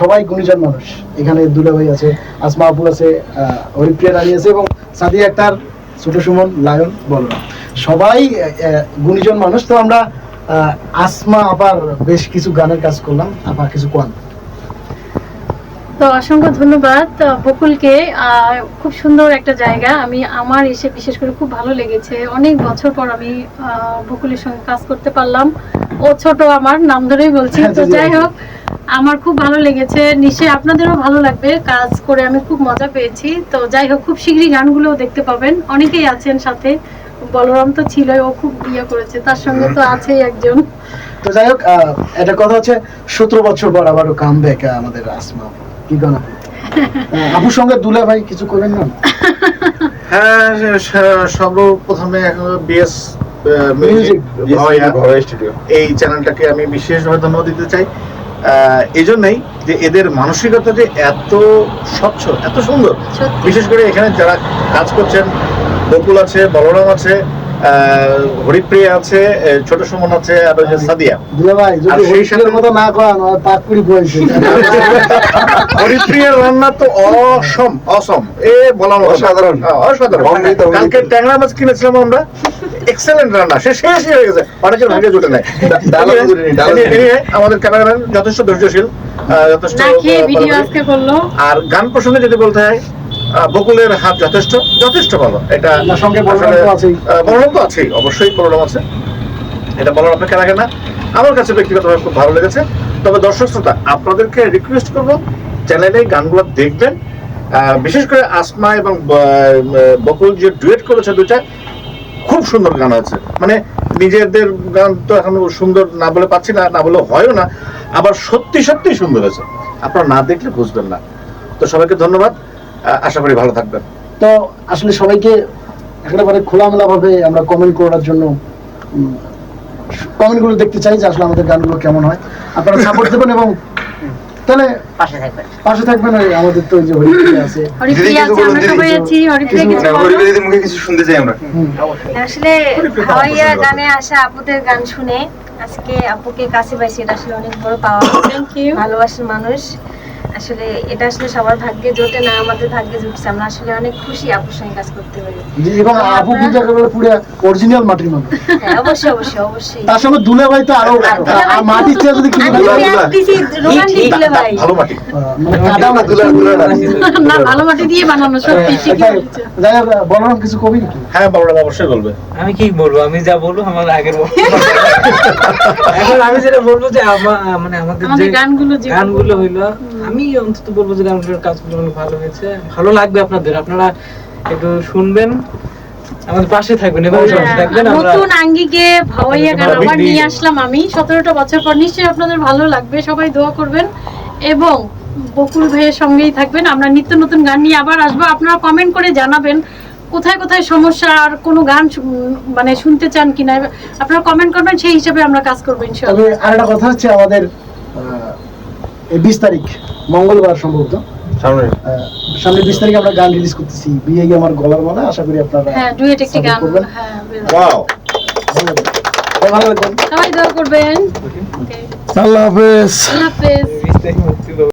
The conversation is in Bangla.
সবাই গুণীজন মানুষ। এখানে আছে আসমা আপু আছে হরিপ্রিয়া রানী আছে এবং সাদিয়া আক্তার ছোট সুমন লায়ন বলরাম। সবাই গুণীজন মানুষ। তো আমরা আসমা আবার বেশ কিছু গানের কাজ করলাম আপা কিছু কোয়ান। তো অসংখ্য ধন্যবাদ বকুলকে। খুব সুন্দর একটা জায়গা। আমি আমার এসে বিশেষ করে খুব ভালো লেগেছে। অনেক বছর পর আমি বকুলের সঙ্গে কাজ করতে পারলাম। ও ছোট আমার নাম ধরেই বলছি। তো। যাই হোক আমার খুব ভালো লেগেছে। নিশ্চয়ই আপনাদেরও ভালো লাগবে। কাজ করে আমি খুব মজা পেয়েছি। তো যাই হোক খুব শীঘ্রই গানগুলোও দেখতে পাবেন। অনেকেই আছেন সাথে। বলরাম তো ছিল ও খুব ইয়ে করেছে। তার সঙ্গে তো আছেই একজন। তো যাই হোক একটা কথা হচ্ছে সতেরো বছর পর আবারও কাম ব্যাক আমাদের আসমা। কি গান আপু? আপুর সঙ্গে দুলা ভাই কিছু করেন না? হ্যাঁ সর্বপ্রথমে বিএস মিউজিক স্টুডিও এই চ্যানেলটাকে আমি বিশেষভাবে ধন্যবাদ দিতে চাই। আহ, এই জন্যই যে এদের মানসিকতা যে এত স্বচ্ছ এত সুন্দর। বিশেষ করে এখানে যারা কাজ করছেন বকুল আছে বলরাম আছে হরিপ্রিয়া আছে ছোট সুমন আছে আর ওই যে সাদিয়া। ভাই আর যদি মতো না করান বয়সে হরিপ্রিয়ার রান্না তো অসম অসম। এ না। অসাধারণ। হ্যাঁ, অসাধারণ। কালকে ট্যাংরা মাছ কিনেছিলাম আমরা। এক্সেলেন্ট রান্না। সে শেষই হয়ে গেছে। অনেকের ভাগ্যে জুটে anyway, আমাদের ক্যামেরাম্যান যথেষ্ট ধৈর্যশীল আহ, যথেষ্ট না খেয়ে আহ, ভিডিও ভালো। আজকে করল। আর গান প্রসঙ্গে যদি বলতে হয় বকুলের হাত যথেষ্ট যথেষ্ট ভালো। এটা সঙ্গে বলরাম তো আছেই। অবশ্যই বলরাম আছে। এটা বলার অপেক্ষা রাখে না। আমার কাছে ব্যক্তিগতভাবে খুব ভালো লেগেছে। তবে দর্শক শ্রোতা আপনাদেরকে রিকোয়েস্ট করব চ্যানেলে গানগুলো দেখবেন। বিশেষ করে আসমা এবং বকুল যে ডুয়েট করেছে দুটা খুব সুন্দর গান আছে মানে নিজেদের গান তো এখন সুন্দর না বলে পাচ্ছি না না বলে হয়ও না আবার সত্যি সত্যি সুন্দর আছে আপনারা না দেখলে বুঝবেন না। তো সবাইকে ধন্যবাদ। আশা করি ভালো থাকবেন। তো আসলে সবাইকে একেবারে খোলামেলা ভাবে আমরা কমেন্ট করার জন্য কমেন্টগুলো দেখতে চাই যে আসলে আমাদের গানগুলো কেমন হয়। আপনারা সাপোর্ট দেবেন এবং তাহলে পাশে থাকবেন। পাশে থাকবেন আমাদের তো যে হরিপ্রিয়া আছে। হরিপ্রিয়া আছে আমরা সবাই আছি হরিপ্রিয়া কিছু- মুখে কিছু শুনতে চাই আমরা। আসলে হাওয়াইয়া গানে আসা আপুদের গান শুনে আজকে আপুকে কাছে পাইছি এটা আসলে অনেক বড় পাওয়া থ্যাংক ইউ ভালোবাসার মানুষ। আসলে এটা আসলে সবার ভাগ্যে জোটে না আমাদের ভাগ্যে জুটছে। আমরা আসলে অনেক খুশি আপুর সঙ্গে কাজ করতে পারি। এবং আপু কিন্তু একেবারে পুরো অরিজিনাল মাটির মানুষ। হ্যাঁ অবশ্যই অবশ্যই অবশ্যই। তার সঙ্গে দুলে ভাই তো আরও আর দুলে মাটির চেয়ে যদি কিছু দুলা, দুলা। রোমান্টিক দিলে ভাই ভালো মাটি। মানে কাদা মাটি। দুলার দুলার না ভালো মাটি দিয়ে বানানো সত্যি ঠিকই এটাই- যাই হোক বলরাম কিছু কবি নাকি? হ্যাঁ বলরাম অবশ্যই বলবে। আমি কি বলব? আমি যা বলব আমার আগের এখন আমি যেটা বলব যে মানে আমাদের আমাদের যে গানগুলো যে গানগুলো হইল আমি অন্তত বলব যে গানগুলোর কাজগুলো অনেক ভালো হয়েছে। ভালো লাগবে আপনাদের। আপনারা একটু শুনবেন। আমাদের পাশে থাকবেন এবং হ্যাঁ, পাশে থাকবেন নতুন আঙ্গিকে ভাওয়াইয়া গান আবার নিয়ে আসলাম আমি। সতেরোটা বছর পর নিশ্চয়ই আপনাদের ভালো লাগবে। সবাই দোয়া করবেন। এবং বকুল ভাইয়ের সঙ্গেই থাকবেন। আমরা নিত্য নতুন গান নিয়ে আবার আসব। আপনারা কমেন্ট করে জানাবেন কোথায় কোথায় সমস্যা আর কোনো গান মানে শুনতে চান কিনা। আপনারা কমেন্ট করবেন সেই হিসাবে আমরা কাজ করব ইনশাআল্লাহ। তবে আরেকটা কথা হচ্ছে আমাদের বিশ তারিখ মঙ্গলবার সম্ভবত। সামনে। বিশ তারিখ আমরা গান রিলিজ করতেছি। বিয়ে গিয়ে আমার গলার মালা আশা করি আপনারা হ্যাঁ ডুয়েট একটি support গান। করবেন। হ্যাঁ ভালো। সবাই দোয়া করবেন। আল্লাহ হাফেজ। আল্লাহ হাফেজ। বিস্তারিত মুক্তি পাবো।